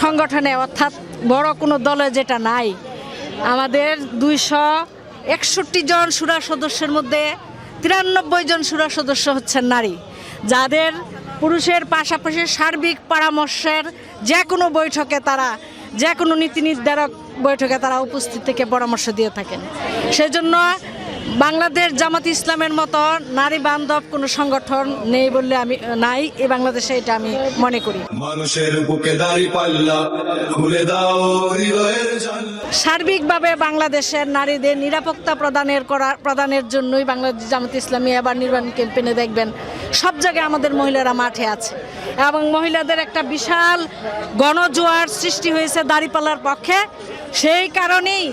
সংগঠনে, অর্থাৎ বড় কোনো দলে যেটা নাই। আমাদের দুইশো একষট্টি জন সুরা সদস্যের মধ্যে তিরানব্বই জন সুরা সদস্য হচ্ছেন নারী। যাদের পুরুষের পাশাপাশি সার্বিক পরামর্শের যে কোনো বৈঠকে তারা, যে কোনো নীতি নির্ধারক বৈঠকে তারা উপস্থিত থেকে পরামর্শ দিয়ে থাকেন। সেজন্য বাংলাদেশ জামাত ইসলামের মতো নারী বান্ধব কোনো সংগঠন নেই বললে আমি নাই এই বাংলাদেশে এটা আমি মনে করি। মানুষের বুকে দাড়ি পাল্লা খুলে দাও হৃদয়ের সার্বিকভাবে বাংলাদেশের নারীদের নিরাপত্তা প্রদানের করা প্রদানের জন্যই বাংলাদেশ জামাত ইসলামী এবার নির্বাচন ক্যাম্পেইনে দেখবেন সব জায়গায় আমাদের মহিলারা মাঠে আছে। এবং মহিলাদের একটা বিশাল গণজোয়ার সৃষ্টি হয়েছে দাঁড়িপাল্লার পক্ষে। সেই কারণেই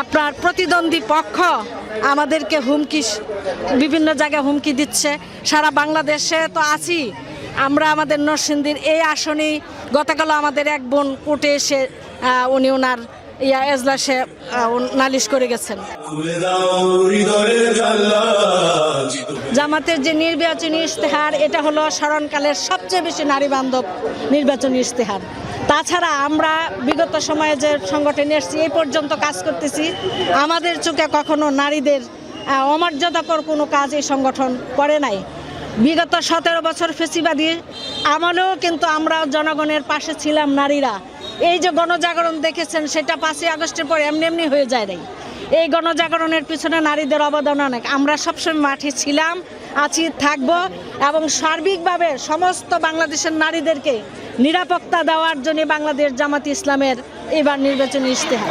আপনার প্রতিদ্বন্দ্বী পক্ষ আমাদেরকে হুমকি বিভিন্ন জায়গায় হুমকি দিচ্ছে। সারা বাংলাদেশে তো আছি। আমরা আমাদের নরসিংদীর এই আসনেই গতকাল আমাদের এক বোন কোর্টে এসে উনি ওনার ইয়া এজলাসে নালিশ করে গেছেন। জামাতের যে নির্বাচনী ইশতেহার এটা হলো স্মরণকালের সবচেয়ে বেশি নারী বান্ধব নির্বাচনী ইশতেহার। তাছাড়া আমরা বিগত সময়ে যে সংগঠনে এসেছি, এই পর্যন্ত কাজ করতেছি। আমাদের চোখে কখনো নারীদের অমর্যাদাকর কোনো কাজ এই সংগঠন করে নাই। বিগত সতেরো বছর ফেসিবাদী, আমলেও কিন্তু আমরা জনগণের পাশে ছিলাম নারীরা। এই যে গণজাগরণ দেখেছেন, সেটা পাঁচই আগস্টের পর এমনি এমনি হয়ে যায় নাই। এই গণজাগরণের পিছনে নারীদের অবদান অনেক। আমরা সবসময় মাঠে ছিলাম, আছি, থাকব এবং সার্বিকভাবে সমস্ত বাংলাদেশের নারীদেরকে নিরাপত্তা দেওয়ার জন্য বাংলাদেশ জামাত ইসলামের এবার নির্বাচনী ইশতেহার।